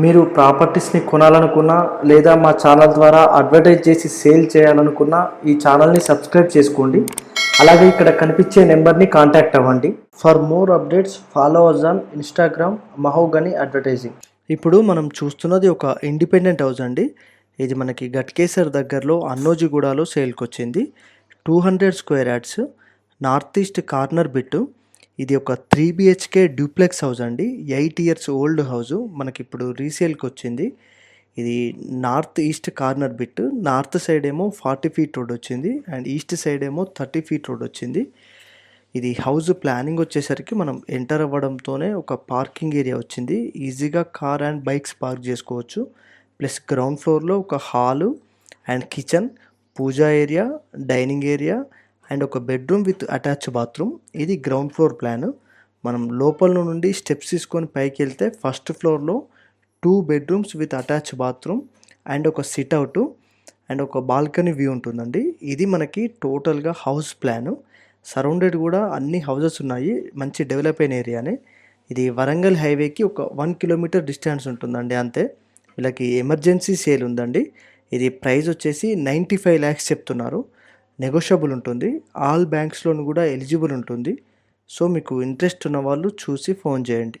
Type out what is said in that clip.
మీరు ప్రాపర్టీస్ని కొనాలనుకున్నా లేదా మా ఛానల్ ద్వారా అడ్వర్టైజ్ చేసి సేల్ చేయాలనుకున్నా ఈ ఛానల్ని సబ్స్క్రైబ్ చేసుకోండి. అలాగే ఇక్కడ కనిపించే నెంబర్ని కాంటాక్ట్ అవ్వండి. For more updates follow us on Instagram Mahogany advertising. ఇప్పుడు మనం చూస్తున్నది ఒక ఇండిపెండెంట్ హౌస్ అండి. ఇది మనకి గట్కేసర్ దగ్గరలో అన్నోజిగూడలో సేల్కి వచ్చింది two hundred square yards north east corner bit. ఇది ఒక త్రీ బిహెచ్కే డ్యూప్లెక్స్ హౌస్ అండి. ఎయిట్ ఇయర్స్ ఓల్డ్ హౌస్ మనకి ఇప్పుడు రీసేల్కి వచ్చింది ఇది north east corner bit north side ఏమో ఫార్టీ ఫీట్ రోడ్ వచ్చింది. అండ్ ఈస్ట్ సైడ్ ఏమో థర్టీ ఫీట్ రోడ్ వచ్చింది. ఇది హౌస్ ప్లానింగ్ వచ్చేసరికి మనం ఎంటర్ అవ్వడంతోనే ఒక పార్కింగ్ ఏరియా వచ్చింది. ఈజీగా కార్ అండ్ బైక్స్ పార్క్ చేసుకోవచ్చు. ప్లస్ గ్రౌండ్ ఫ్లోర్లో ఒక hall and kitchen puja area dining area and ఒక బెడ్రూమ్ విత్ అటాచ్ బాత్రూమ్. ఇది గ్రౌండ్ ఫ్లోర్ ప్లాన్. మనం లోపల నుండి స్టెప్స్ తీసుకొని పైకి వెళ్తే ఫస్ట్ ఫ్లోర్లో two bedrooms with attach bathroom and ఒక సిట్అవుట్ అండ్ ఒక బాల్కనీ వ్యూ ఉంటుందండి. ఇది మనకి టోటల్గా హౌస్ ప్లాను. సరౌండెడ్ కూడా అన్ని హౌసెస్ ఉన్నాయి. మంచి డెవలప్ అయిన ఏరియానే. ఇది వరంగల్ హైవేకి ఒక వన్ కిలోమీటర్ డిస్టెన్స్ ఉంటుందండి అంతే. వీళ్ళకి ఎమర్జెన్సీ సేల్ ఉందండి. ఇది ప్రైస్ వచ్చేసి నైంటీ ఫైవ్ ల్యాక్స్ చెప్తున్నారు. నెగోషియబుల్ ఉంటుంది. ఆల్ బ్యాంక్స్లోను కూడా ఎలిజిబుల్ ఉంటుంది. సో మీకు ఇంట్రెస్ట్ ఉన్న వాళ్ళు చూసి ఫోన్ చేయండి.